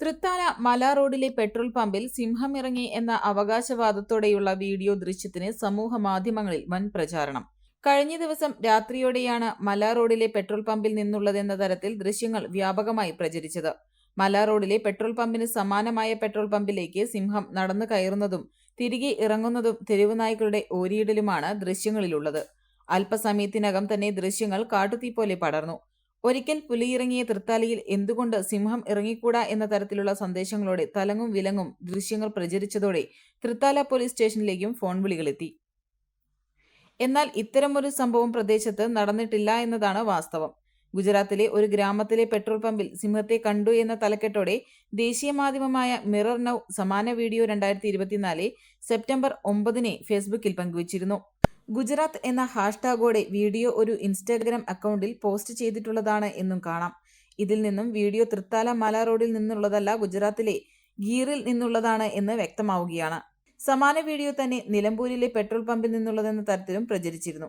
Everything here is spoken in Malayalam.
തൃത്താല മല റോഡിലെ പെട്രോൾ പമ്പിൽ സിംഹം ഇറങ്ങി എന്ന അവകാശവാദത്തോടെയുള്ള വീഡിയോ ദൃശ്യത്തിന് സമൂഹ മാധ്യമങ്ങളിൽ വൻ പ്രചാരണം. കഴിഞ്ഞ ദിവസം രാത്രിയോടെയാണ് മല റോഡിലെ പെട്രോൾ പമ്പിൽ നിന്നുള്ളതെന്ന തരത്തിൽ ദൃശ്യങ്ങൾ വ്യാപകമായി പ്രചരിച്ചത്. മല റോഡിലെ പെട്രോൾ പമ്പിന് സമാനമായ പെട്രോൾ പമ്പിലേക്ക് സിംഹം നടന്നു കയറുന്നതും തിരികെ ഇറങ്ങുന്നതും തെരുവുനായ്ക്കളുടെ ഓരിയിടലുമാണ് ദൃശ്യങ്ങളിലുള്ളത്. അല്പസമയത്തിനകം തന്നെ ദൃശ്യങ്ങൾ കാട്ടുതീ പോലെ പടർന്നു. ഒരിക്കൽ പുലിയിറങ്ങിയ തൃത്താലയിൽ എന്തുകൊണ്ട് സിംഹം ഇറങ്ങിക്കൂടാ എന്ന തരത്തിലുള്ള സന്ദേശങ്ങളോടെ തലങ്ങും വിലങ്ങും ദൃശ്യങ്ങൾ പ്രചരിച്ചതോടെ തൃത്താല പോലീസ് സ്റ്റേഷനിലേക്കും ഫോൺ വിളികളെത്തി. എന്നാൽ ഇത്തരമൊരു സംഭവം പ്രദേശത്ത് നടന്നിട്ടില്ല എന്നതാണ് വാസ്തവം. ഗുജറാത്തിലെ ഒരു ഗ്രാമത്തിലെ പെട്രോൾ പമ്പിൽ സിംഹത്തെ കണ്ടു എന്ന തലക്കെട്ടോടെ ദേശീയ മാധ്യമമായ മിറർ നൗ സമാന വീഡിയോ രണ്ടായിരത്തി ഇരുപത്തിനാല് സെപ്റ്റംബർ ഒമ്പതിനെ ഫേസ്ബുക്കിൽ പങ്കുവച്ചിരുന്നു. ഗുജറാത്ത് എന്ന ഹാഷ്ടാഗോടെ വീഡിയോ ഒരു ഇൻസ്റ്റാഗ്രാം അക്കൗണ്ടിൽ പോസ്റ്റ് ചെയ്തിട്ടുള്ളതാണ് എന്നും കാണാം. ഇതിൽ നിന്നും വീഡിയോ തൃത്താല മല റോഡിൽ നിന്നുള്ളതല്ല ഗുജറാത്തിലെ ഗീറിൽ നിന്നുള്ളതാണ് എന്ന് വ്യക്തമാവുകയാണ്. സമാന വീഡിയോ തന്നെ നിലമ്പൂരിലെ പെട്രോൾ പമ്പിൽ നിന്നുള്ളതെന്ന തരത്തിലും പ്രചരിച്ചിരുന്നു.